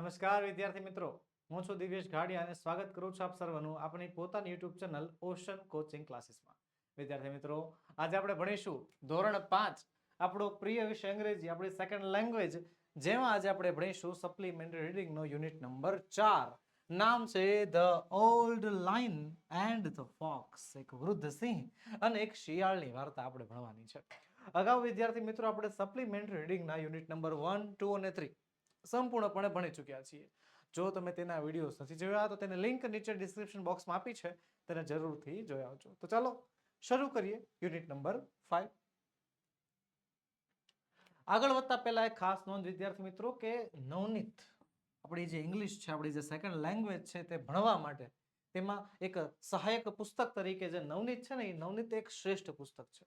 નમસ્કાર, વિદ્યાર્થી મિત્રો. હું છું દિવ્યેશ ઘાડિયા અને સ્વાગત કરું છું આપ સર્વનું આપણી પોતાની યુટ્યુબ ચેનલ ઓશન કોચિંગ ક્લાસીસમાં વિદ્યાર્થી મિત્રો, આજે આપણે ભણીશું ધોરણ પાંચ, આપણો પ્રિય વિષય અંગ્રેજી, આપણી સેકન્ડ લેંગ્વેજ જેમાં આજે આપણે ભણીશું સપ્લિમેન્ટરી રીડિંગનો યુનિટ નંબર ચાર. નામ છે the old lion and the fox એક વૃદ્ધ સિંહ અને એક શિયાળની વાર્તા આપણે ભણવાની છે. અગાઉ વિદ્યાર્થી મિત્રો, આપણે સપ્લિમેન્ટરી રીડિંગના યુનિટ નંબર વન ટુ અને થ્રી સંપૂર્ણપણે ભણી ચૂક્યા છીએ. જો તમે તેના વિડીયોઝ નથી જોયા, તો તેને લિંક નીચે ડિસ્ક્રિપ્શન બોક્સમાં આપી છે. તેને જરૂરથી જોઈ આવજો. તો ચાલો, શરૂ કરીએ યુનિટ નંબર ફાઈવ આગળ વધતા પહેલા એક ખાસ નોંધ, વિદ્યાર્થી મિત્રો, કે નવનીત આપણી જે ઇંગ્લિશ છે, આપણી જે સેકન્ડ લેંગ્વેજ છે, તે ભણવા માટે તેમાં એક સહાયક પુસ્તક તરીકે જે નવનીત છે ને, એ નવનીત એક શ્રેષ્ઠ પુસ્તક છે.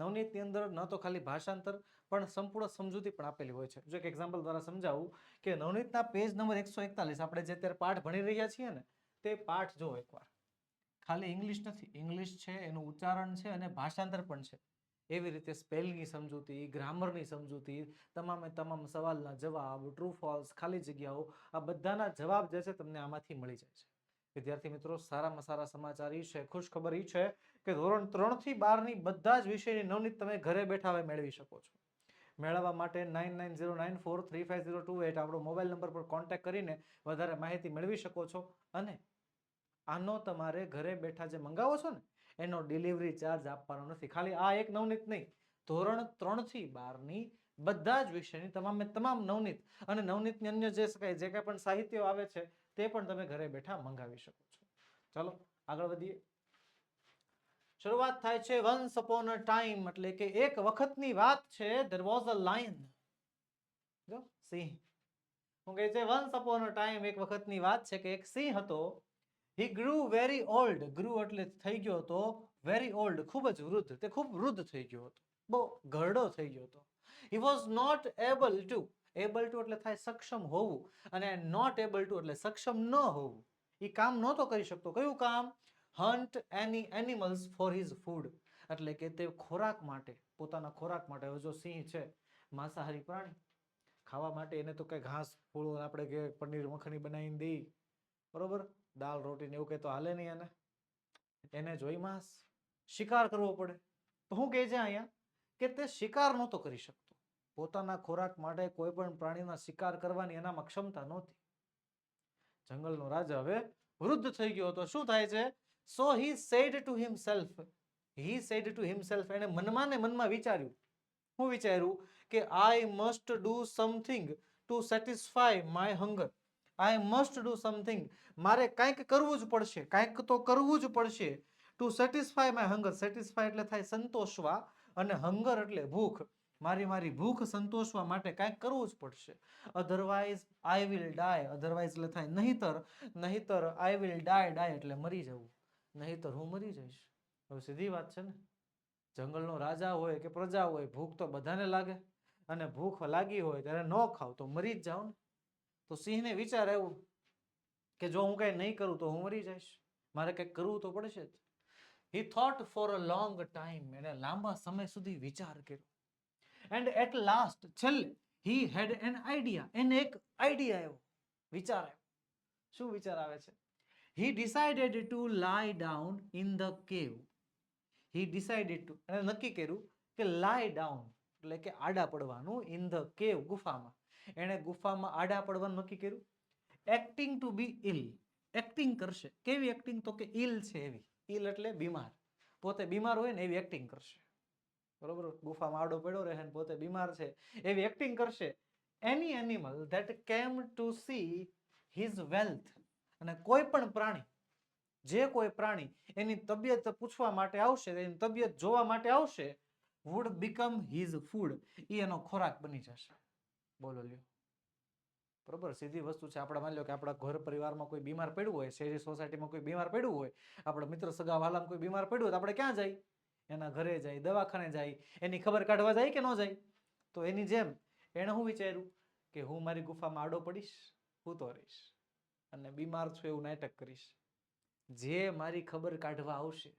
નવનીતની અંદર ન તો ખાલી ભાષાંતર, પણ સંપૂર્ણ સમજૂતી પણ આપેલી હોય છે. જો એક એક્ઝામ્પલ દ્વારા સમજાવું કે નવનીતના પેજ નંબર એકસો એકતાલીસ, આપણે જે અત્યારે પાઠ ભણી રહ્યા છીએ ને, તે પાઠ જો એકવાર. ખાલી ઇંગ્લિશ નથી ઇંગ્લિશ છે, એનું ઉચ્ચારણ છે અને ભાષાંતર પણ છે. એવી રીતે સ્પેલિંગની સમજૂતી ગ્રામરની સમજૂતી, તમામે તમામ સવાલના જવાબ ટ્રુ ફોલ્સ ખાલી જગ્યાઓ, આ બધાના જવાબ જે છે, તમને આમાંથી મળી જાય છે. વિદ્યાર્થી મિત્રો, સારામાં સારા સમાચાર એ છે, ખુશખબર એ છે કે ધોરણ ત્રણથી બારની બધા જ વિષયની નવનીત તમે ઘરે બેઠા હવે મેળવી શકો છો. મેળવવા માટે nine nine zero nine four three five zero two eight આપણો મોબાઈલ નંબર પર કોન્ટેક્ટ કરીને વધારે માહિતી મેળવી શકો છો. અને આનો તમારે ઘરે બેઠા જે મંગાવો છો ને, એનો ડિલિવરી ચાર્જ આપવાનો નથી. ખાલી આ એક નવનીત નહીં. ધોરણ ત્રણથી બારની બધા જ વિષયની તમામે તમામ નવનીત અને નવનીતની અન્ય જે શકાય જે કાંઈ પણ સાહિત્યો આવે છે, તે પણ તમે ઘરે બેઠા મંગાવી શકો છો. ચાલો, આગળ વધીએ. શરૂઆત થાય છે વન્સ અપોન અ ટાઈમ એટલે કે એક વખતની વાત છે ધેર વોઝ અ લાયન જો, સિંહ. હું કહે છે વન્સ અપોન અ ટાઈમ એક વખતની વાત છે કે એક સિંહ હતો. હી ગ્રુ વેરી ઓલ્ડ ગ્રુ એટલે થઈ ગયો હતો વેરી ઓલ્ડ ખૂબ જ વૃદ્ધ. તે ખૂબ વૃદ્ધ થઈ ગયો હતો. બહુ ઘરડો થઈ ગયો હતો. He was not able to able to એટલે થાય સક્ષમ હોવું. અને નોટ એબલ ટુ એટલે સક્ષમ ન હોવું. એ કામ નહોતો કરી શકતો. કયું કામ? Hunt any animals for his food. એટલે કે તે ખોરાક માટે, પોતાના ખોરાક માટે. હવે જો સિંહ છે, માંસાહારી પ્રાણી, ખાવા માટે એને તો કઈ ઘાસ, ફૂળો આપણે કે પનીર મખણી બનાવીને દઈ. બરોબર? દાળ રોટી ને એવું કઈ તો હાલે નહીં એને. એને જોઈ માંસ. શિકાર કરવો પડે. તો હું કહે છે અહીંયા કે તે શિકાર નહોતો કરી શકતો. પોતાના ખોરાક માટે કોઈ પણ પ્રાણીના શિકાર કરવાની એનામાં ક્ષમતા નહોતી. જંગલનો રાજા હવે વૃદ્ધ થઈ ગયો હતો. શું થાય છે? So he said to himself he said to himself એને મનમાં ને મનમાં વિચાર્યું. હું વિચાર્યું કે I must do something to satisfy my hunger I must do something મારે કાંઈક કરવું જ પડશે, કાંઈક તો કરવું જ પડશે to satisfy my hunger satisfy એટલે થાય સંતોષવા અને હંગર એટલે ભૂખ. મારી મારી ભૂખ સંતોષવા માટે કાંઈક કરવું જ પડશે. Otherwise I will die otherwise એટલે થાય નહીતર. નહીતર આઈ વિલ ડાય ડાય એટલે મરી જવું. નહીતર હું મરી જઈશ. હવે સીધી વાત છે ને? જંગલનો રાજા હોય કે પ્રજા હોય, ભૂખ તો બધાને લાગે. અને ભૂખ લાગી હોય ત્યારે ન ખાવ તો મરી જ જાઓ ને. તો સિંહને વિચાર આવ્યો કે જો હું કઈ નહીં કરું તો હું મરી જઈશ. મારે કંઈક કરવું તો પડશે જ. He thought for a long time એને લાંબા સમય સુધી વિચાર કર્યો. એન્ડ એટ લાસ્ટ છેલ્લે હી હેડ એન આઈડિયા એને એક આઈડિયા આવ્યો. વિચાર આવ્યો. શું વિચાર આવે છે? He decided to lie down in the cave he decided two એને નક્કી કર્યું કે લાય ડાઉન એટલે કે આડા પડવાનું ઇન ધ કેવ ગુફામાં. એણે ગુફામાં આડા પડવાનું નક્કી કર્યું? Acting to be ill acting કરશે. કેવી એક્ટિંગ તો કે ill છે એવી. ઇલ એટલે બીમાર. પોતે બીમાર હોય ને એવી એક્ટિંગ કરશે. બરોબર? ગુફામાં આડો પડ્યો રહે ને પોતે બીમાર છે. એવી એક્ટિંગ કરશે. Any animal that came to see his wealth અને કોઈ પણ પ્રાણી, જે કોઈ પ્રાણી એની તબિયત પૂછવા માટે આવશે, એની તબિયત જોવા માટે આવશે વુડ બીકમ હિઝ ફૂડ એ એનો ખોરાક બની જશે. બોલો લ્યો. બરોબર? સીધી વસ્તુ છે. આપણે માની લો કે આપણા ઘર પરિવારમાં કોઈ બીમાર પડ્યું હોય શહેરી સોસાયટીમાં કોઈ બીમાર પડ્યું હોય, આપણા મિત્ર સગા વાલામાં કોઈ બીમાર પડ્યું હોય તો આપણે ક્યાં જાય એના ઘરે જાય દવાખાને જાય એની ખબર કાઢવા જાય કે ન જાય તો એની જેમ એણે હું વિચાર્યું? કે હું મારી ગુફામાં આડો પડીશ, હું તો રહીશ. અને બીમાર છું એવું નાટક કરીશ. જે મારી ખબર કાઢવા આવશે,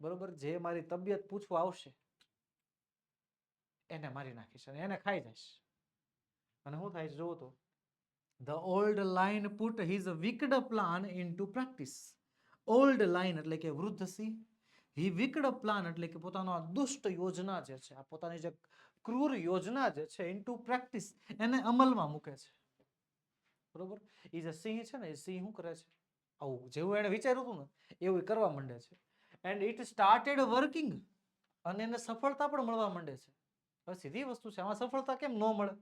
બરોબર? જે મારી તબિયત પૂછવા આવશે, એને મારી નાખીશ અને એને ખાઈ જઈશ. અને શું થાય જોવો તો the old lion put his wicked plan into practice old lion એટલે કે વૃદ્ધ સિંહ હિ વિકડ પ્લાન એટલે કે પોતાનો આ દુષ્ટ યોજના જે છે, આ પોતાની જે ક્રૂર યોજના જે છે ઇન ટુ પ્રેક્ટિસ એને અમલમાં મૂકે છે. બરોબર? એ જે સિંહ છે ને, એ સિંહ શું કરે છે? આવું જેવું એને વિચાર્યું હતું ને, એવું એ કરવા માંડે છે. એન્ડ ઇટ સ્ટાર્ટેડ વર્કિંગ અને એને સફળતા પણ મળવા માંડે છે. હવે સીધી વસ્તુ છે, આમાં સફળતા કેમ ન મળે?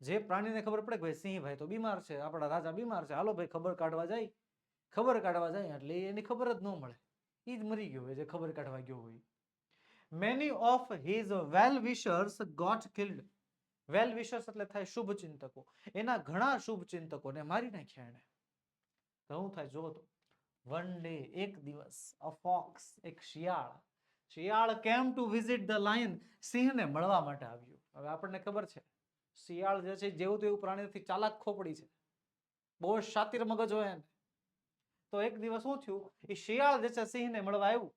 જે પ્રાણીને ખબર પડે કે ભાઈ સિંહ ભાઈ તો બીમાર છે, આપણા રાજા બીમાર છે, હાલો ભાઈ ખબર કાઢવા જાય. ખબર કાઢવા જાય એટલે એને ખબર જ ન મળે. એ જ મરી ગયો હોય, જે ખબર કાઢવા ગયો હોય. Many of his well wishers got killed well wishers એટલે થાય શુભ ચિંતકો. એના ઘણા શુભ ચિંતકોને મારી નાખ્યા એને તો શું થાય જો તો વન ડે એક દિવસ અ ફોક્સ એક શિયાળ. શિયાળ came to visit the lion સિંહને મળવા માટે આવ્યું. હવે આપણને ખબર છે, શિયાળ જે છે, જેવું તેવું પ્રાણીથી ચાલાક ખોપડી છે. બહુ શાતિર મગજ હોય એને. તો એક દિવસ શું થયું? એ શિયાળ જે છે, સિંહને મળવા આવ્યું.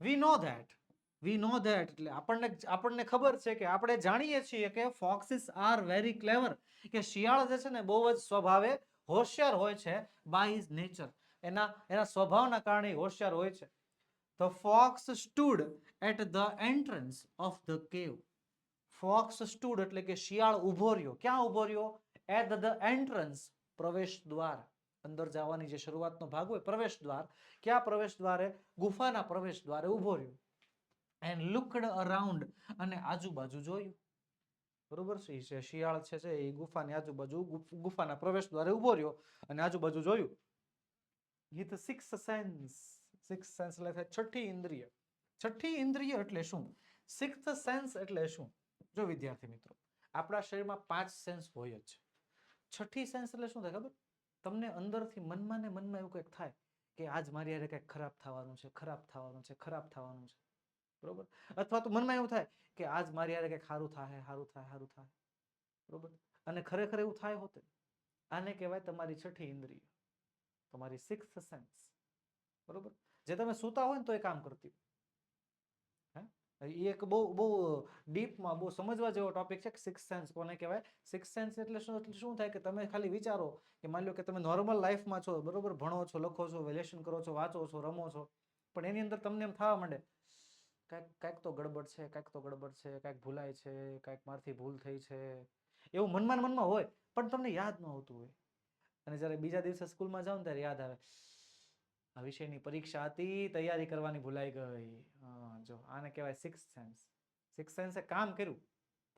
વી know that we know that એટલે આપણને આપણને ખબર છે કે આપણે જાણીએ છીએ કે ફોક્સિસ આર વેરી ક્લેવર, કે શિયાળ જે છે ને બહુ જ સ્વભાવે હોશિયાર હોય છે બાય હિઝ નેચર એના એના સ્વભાવના કારણે હોશિયાર હોય છે. The fox stood at the entrance of the cave fox stood એટલે કે શિયાળ ઊભો રહ્યો. ક્યાં ઊભો રહ્યો? એટ ધ એન્ટ્રન્સ પ્રવેશ દ્વાર. અંદર જવાની જે શરૂઆતનો ભાગ હોય પ્રવેશ દ્વાર. ક્યાં પ્રવેશ દ્વારે? ગુફાના પ્રવેશ દ્વારે ઊભો રહ્યો. And લુકડ અરાઉન્ડ અને આજુબાજુ જોયું. બરોબર છે? શિયાળ છે એ ગુફાની આજુબાજુ ગુફ- ગુફાના પ્રવેશ દ્વારે ઊભો રહ્યો અને આજુબાજુ જોયું. with six sense six sense એટલે છઠ્ઠી ઇન્દ્રિય. છઠ્ઠી ઇન્દ્રિય એટલે શું? સિક્સ સેન્સ એટલે શું? જો વિદ્યાર્થી મિત્રો, આપણા શરીરમાં પાંચ સેન્સ હોય જ છે. છઠ્ઠી સેન્સ એટલે શું થાય ખબર? તમને અંદરથી મનમાં ને મનમાં એવું કંઈક થાય કે આજ મારી યારે કંઈક ખરાબ થવાનું છે, ખરાબ થવાનું છે, ખરાબ થવાનું છે. બરોબર? અથવા તો મનમાં એવું થાય કે આજ મારી હારે કંઈક સારું થાય સારું થાય સારું થાય બરોબર? અને ખરેખર એવું થાય હોતે, આને કહેવાય તમારી છઠ્ઠી ઇન્દ્રિય. તમારી સિક્સ્થ સેન્સ. બરોબર? જે તમે સૂતા હોય ને તો એ કામ કરતી એ એક બહુ બહુ ડીપમાં, બહુ સમજવા જેવો ટોપિક છે સિક્સ સેન્સ કોને કહેવાય? સિક્સ સેન્સ એટલે શું? એટલે શું થાય કે તમે ખાલી વિચારો કે માની લો કે તમે નોર્મલ લાઈફમાં છો, બરોબર? ભણો છો, લખો છો, વેલેશન કરો છો, વાંચો છો, રમો છો. પણ એની અંદર તમને એમ થવા માંડે કાંઈક કાંઈક તો ગડબડ છે, કાંઈક તો ગડબડ છે, કાંઈક ભૂલાય છે, કાંઈક મારથી ભૂલ થઈ છે. એવું મનમાં મનમાં હોય, પણ તમને યાદ ન આવતું હોય. અને જ્યારે બીજા દિવસે સ્કૂલમાં જાઓ ને ત્યારે યાદ આવે, આ વિષયની પરીક્ષા હતી, તૈયારી કરવાની ભૂલાઈ ગઈ. જો, આને કહેવાય સિક્સ સેન્સ સિક્સ સેન્સે કામ કર્યું,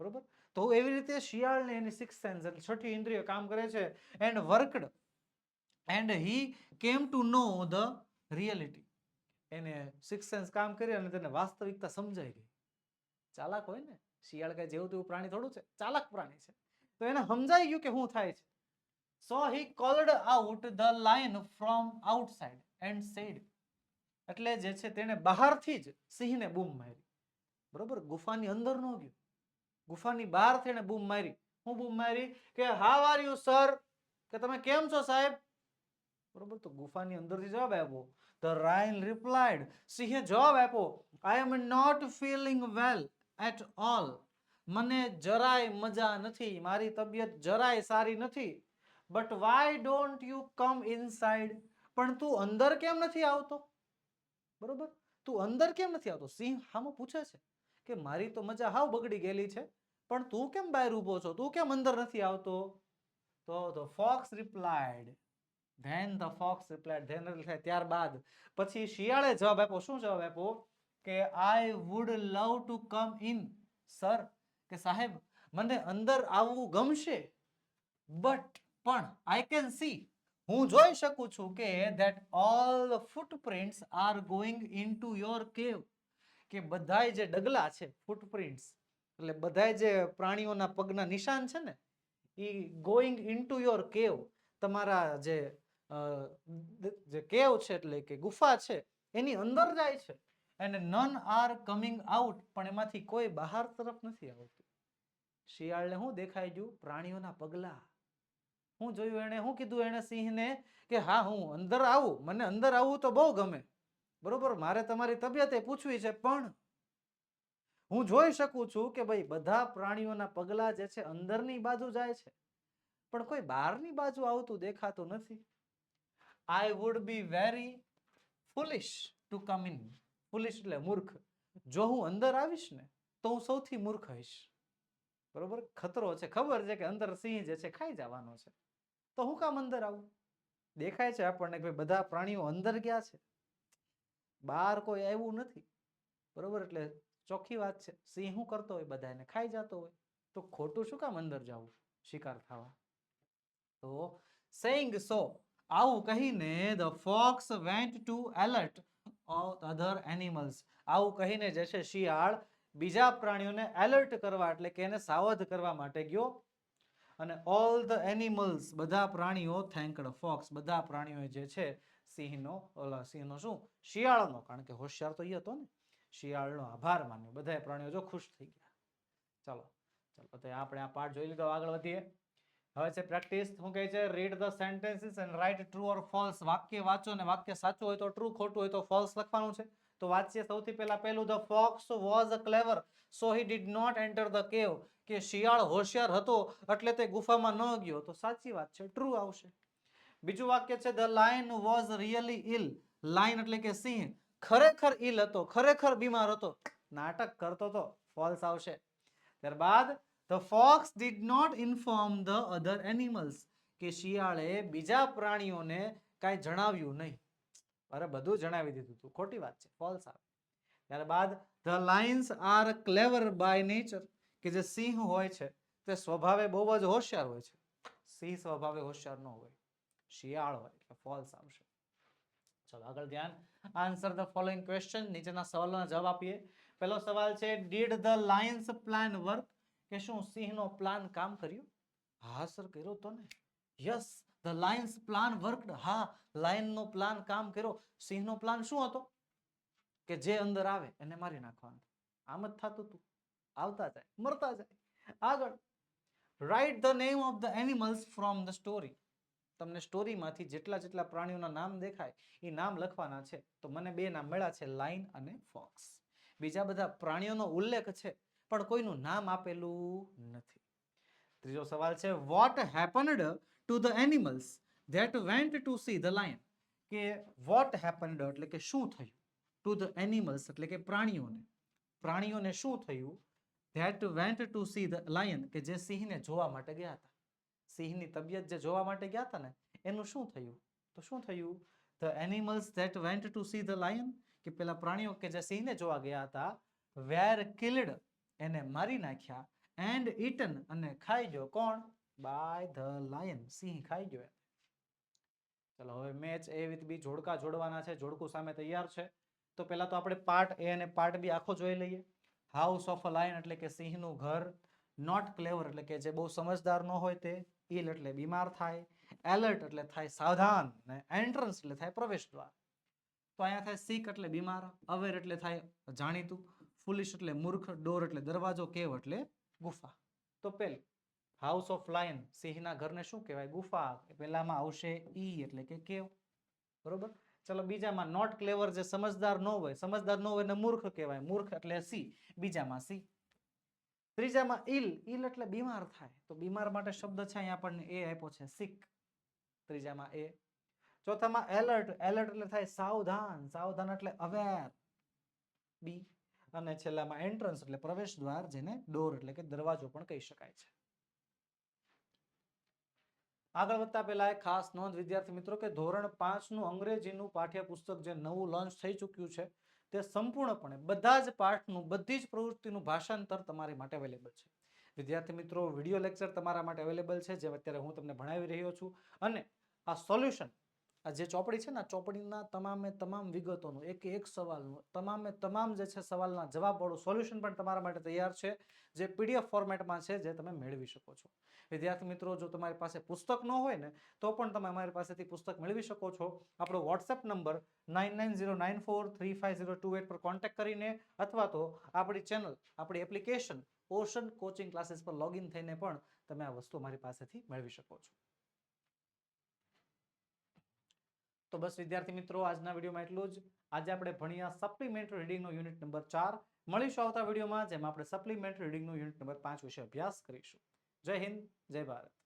બરોબર? તો એવી રીતે શિયાળને એની સિક્સ સેન્સ એટલે છઠ્ઠી ઇન્દ્રિય કામ કરે છે and worked and he came to know the reality એને સિક્સ સેન્સ કામ કરી અને તેને વાસ્તવિકતા સમજાઈ ગઈ. ચાલાક હોય ને, શિયાળ કઈ જેવું તેવું પ્રાણી થોડું છે, ચાલાક પ્રાણી છે. તો એને સમજાઈ ગયું કે શું થાય છે. So he called out the lion from outside and said એટલે જે છે તેણે બહારથી જ સિંહને બૂમ મારી. બરોબર? ગુફાની અંદર ન ગયો. ગુફાની બહાર થઈને બૂમ મારી. હું બૂમ મારી કે હાવ આર યુ સર કે, તમે કેમ છો, સાહેબ? બરોબર? તો ગુફાની અંદરથી જવાબ આપ્યો ધ રાયન રિપ્લાઇડ સિંહે જવાબ આપ્યો I am not feeling well at all મને જરાય મજા નથી, મારી તબિયત જરાય સારી નથી. But why don't you come inside પણ તું અંદર કેમ નથી આવતો? બરોબર? તું અંદર કેમ નથી આવતો? સિંહ હામો પૂછે છે કે, મારી તો મજા હાવ બગડી ગયેલી છે, પણ તું કેમ બહાર ઊભો છો? તું કેમ અંદર નથી આવતો? તો the fox replied then the fox replied then થાય ત્યારબાદ. પછી શિયાળે જવાબ આપ્યો. શું જવાબ આપ્યો? કે I would love to come in sir કે, સાહેબ, મને અંદર આવવું ગમશે બટ પણ આઈ કેન સી હું જોઈ શકું છું કે that all footprints are going into your cave કે, બધાય જે ડગલા છે ફૂટપ્રિન્ટ્સ એટલે બધાય જે પ્રાણીઓના પગના નિશાન છે ને એ ગોઈંગ ઇનટુ યોર કેવ તમારા જે જે કેવ છે એટલે કે ગુફા છે, એની અંદર જાય છે. And none are coming out પણ એમાંથી કોઈ બહાર તરફ નથી આવતું. શિયાળને શું દેખાઈ ગયું? પ્રાણીઓના પગલા. હું જોયું એણે શું કીધું એણે સિંહને કે હા, હું અંદર આવું, મને અંદર આવવું તો બહુ ગમે. બરોબર? મારે તમારી તબિયત એ પૂછવી છે, પણ હું જોઈ શકું છું કે ભાઈ, બધા પ્રાણીઓના પગલા જે છે, અંદરની બાજુ જાય છે. પણ કોઈ બહારની બાજુ આવતું દેખાતું નથી. I would be very foolish to come in foolish એટલે મૂર્ખ. જો હું અંદર આવીશ ને, તો હું સૌથી મૂર્ખ હઈશ. બરોબર? ખતરો છે. ખબર છે કે અંદર સિંહ જે છે, ખાઈ જવાનો છે. તો હું કામ અંદર આવું? દેખાય છે આપણને કે ભાઈ બધા પ્રાણીઓ અંદર ગયા છે. બહાર કોઈ આવ્યું નથી. બરોબર? એટલે ચોખ્ખી વાત છે. સિંહ શું કરતો હોય? બધાને ખાઈ જતો હોય. તો ખોટું શું કામ અંદર જવું? શિકાર થવા. તો સેઇંગ સો આવું કહીને the fox went to alert other animals આવું કહીને જે છે શિયાળ બીજા પ્રાણીઓને એલર્ટ કરવા એટલે કે એને સાવધ કરવા માટે ગયો. અને ઓલ ધ એનિમલ્સ બધા પ્રાણીઓ થેન્કડ ફોક્સ બધા પ્રાણીઓ જે છે સિંહનો, ઓલા સિંહનો શું? શિયાળનો, કારણ કે હોશિયાર તો એ હતો ને. શિયાળનો આભાર માન્યો. બધા પ્રાણીઓ જો ખુશ થઈ ગયા. ચાલો ચાલો, તો આપણે આ પાઠ જોઈ લીધો. આગળ વધીએ. હવે છે પ્રેક્ટિસ શું કહે છે? Read the sentences and write true or false વાક્ય વાંચો ને વાક્ય સાચું હોય તો ટ્રુ ખોટું હોય તો ફોલ્સ લખવાનું છે. તો વાંચીએ સૌથી પહેલા પહેલું the fox was a clever so he did not enter the cave કે શિયાળ હોશિયાર હતો, એટલે તે ગુફામાં ન ગયો. તો સાચી વાત છે ટ્રુ આવશે. બીજું વાક્ય છે the lion was really ill lion એટલે કે સિંહ. ખરેખર ઇલ હતો, ખરેખર બીમાર હતો. નાટક કરતો તો ફોલ્સ આવશે. ત્યારબાદ the fox did not inform the other animals કે શિયાળે બીજા પ્રાણીઓને કાંઈ જણાવ્યું નહીં. અરે બધું જણાવી દીધું હતું ખોટી વાત છે. ફોલ્સ આવે. ત્યારબાદ the lions are clever by nature કે જે સિંહ હોય છે, તે સ્વભાવે બહુ જ હોશિયાર હોય છે. સિંહ સ્વભાવે હોશિયાર ન હોય. શિયાળ હોય, એટલે ફોલ્સ આવશે. ચલો, આગળ ધ્યાન. આન્સર ધ ફોલોઈંગ ક્વેશ્ચન નીચેના સવાલોના જવાબ આપીએ. પહેલો સવાલ છે did the lions plan work કે શું સિંહનો પ્લાન કામ કર્યું? હા, સર, કર્યો તો ને. Yes the lions plan worked હા લાયનનો પ્લાન કામ કર્યો. સિંહનો પ્લાન શું હતો? કે જે અંદર આવે એને મારી નાખવાનું. આમ જ થતું હતું આવતા જાય, મરતા જાય. આગળ. Write the name of the animals from the story તમને સ્ટોરીમાંથી જેટલા જેટલા પ્રાણીઓના નામ દેખાય એ નામ લખવાના છે. તો મને બે નામ મળ્યા છે લાઇન અને ફોક્સ બીજા બધા પ્રાણીઓનો ઉલ્લેખ છે. પણ કોઈનું નામ આપેલું નથી. ત્રીજો સવાલ છે what happened to the animals that went to see the lion કે વોટ હેપન્ડ એટલે કે શું થયું? ટુ ધ એનિમલ્સ એટલે કે પ્રાણીઓને. પ્રાણીઓને શું થયું? That went to see the lion કે જે સિંહને જોવા માટે ગયા હતા. સિંહની તબિયત જે જોવા માટે ગયા હતા ને, એનું શું થયું? તો શું થયું? The animals that went to see the lion કે પેલા પ્રાણીઓ કે જે સિંહને જોવા ગયા હતા વેર કિલ્ડ એને મારી નાખ્યા એન્ડ ઇટન અને ખાઈ ગયો કોણ? બાય ધ લાયન સિંહ ખાઈ ગયો. ચલો, હવે મેચ એ વિથ બી જોડકા જોડવાના છે. જોડકું સામે તૈયાર છે. તો પહેલા તો આપણે પાર્ટ એ અને પાર્ટ બી આખો જોઈ લઈએ. હાઉસ ઓફ અ લાયન એટલે કે સિંહનું ઘર. નોટ ક્લેવર એટલે કે જે બહુ સમજદાર ન હોય તે. ઇલ એટલે બીમાર થાય. એલર્ટ એટલે થાય સાવધાન. ને એન્ટ્રન્સ એટલે થાય પ્રવેશ દ્વાર તો અહીંયા થાય સીક એટલે બીમાર. અવેર એટલે થાય જાણીતું. ફુલિશ એટલે મૂર્ખ, ડોર એટલે દરવાજો, કેવ એટલે ગુફા. તો પેલું હાઉસ ઓફ લાયન સિંહના ઘરને શું કહેવાય? ગુફા. પહેલામાં આવશે ઈ એટલે કે કેવ. બરોબર? ચલો, બીજામાં નોટ ક્લેવર જે સમજદાર ન હોય, સમજદાર ન હોય ને મૂર્ખ કહેવાય. મૂર્ખ એટલે સી. બીજામાં સી. ત્રીજામાં ઇલ ઇલ એટલે બીમાર થાય. તો બીમાર માટે શબ્દ છે અહીંયા આપણને એ આપ્યો છે સિક ત્રીજામાં એ. ચોથામાં એલર્ટ એલર્ટ એટલે થાય સાવધાન. સાવધાન એટલે અવેર બી. અને છેલ્લામાં એન્ટ્રન્સ એટલે પ્રવેશ દ્વાર જેને ડોર એટલે કે દરવાજો પણ કહી શકાય છે. આગળ વધતા પહેલા એક ખાસ નોંધ, વિદ્યાર્થી મિત્રો, કે ધોરણ પાંચનું અંગ્રેજીનું પાઠ્યપુસ્તક જે નવું લોન્ચ થઈ ચૂક્યું છે, તે સંપૂર્ણપણે બધા જ પાઠનું, બધી જ પ્રવૃત્તિનું ભાષાંતર તમારી માટે અવેલેબલ છે. વિદ્યાર્થી મિત્રો વીડિયો લેક્ચર તમારા માટે અવેલેબલ છે જે અત્યારે હું તમને ભણાવી રહ્યો છું. અને આ સોલ્યુશન આ જે ચોપડી છે ને ચોપડીના તમામે તમામ વિગતોનું, એક એક સવાલનું, તમામે તમામ જે છે સવાલના જવાબવાળું સોલ્યુશન પણ તમારા માટે તૈયાર છે, જે પીડીએફ ફોર્મેટમાં છે, જે તમે મેળવી શકો છો. વિદ્યાર્થી મિત્રો, જો તમારી પાસે પુસ્તક ન હોય ને, તો પણ તમે અમારી પાસેથી પુસ્તક મેળવી શકો છો. આપણો WhatsApp number nine nine zero nine four three five zero two eight પર કોન્ટેક્ટ કરીને અથવા તો આપણી ચેનલ આપણી એપ્લિકેશન ઓશન કોચિંગ ક્લાસીસ પર લોગિન થઈને પણ તમે આ વસ્તુ અમારી પાસેથી મેળવી શકો છો. તો બસ વિદ્યાર્થી મિત્રો, આજના વિડીયોમાં એટલું જ. આજે આપણે ભણ્યા સપ્લિમેન્ટરી રીડિંગનો યુનિટ નંબર ચાર મળીશું આવતા વિડીયોમાં, જેમાં આપણે સપ્લિમેન્ટરી રીડિંગનો યુનિટ નંબર પાંચ વિશે અભ્યાસ કરીશું. જય હિન્દ, જય ભારત.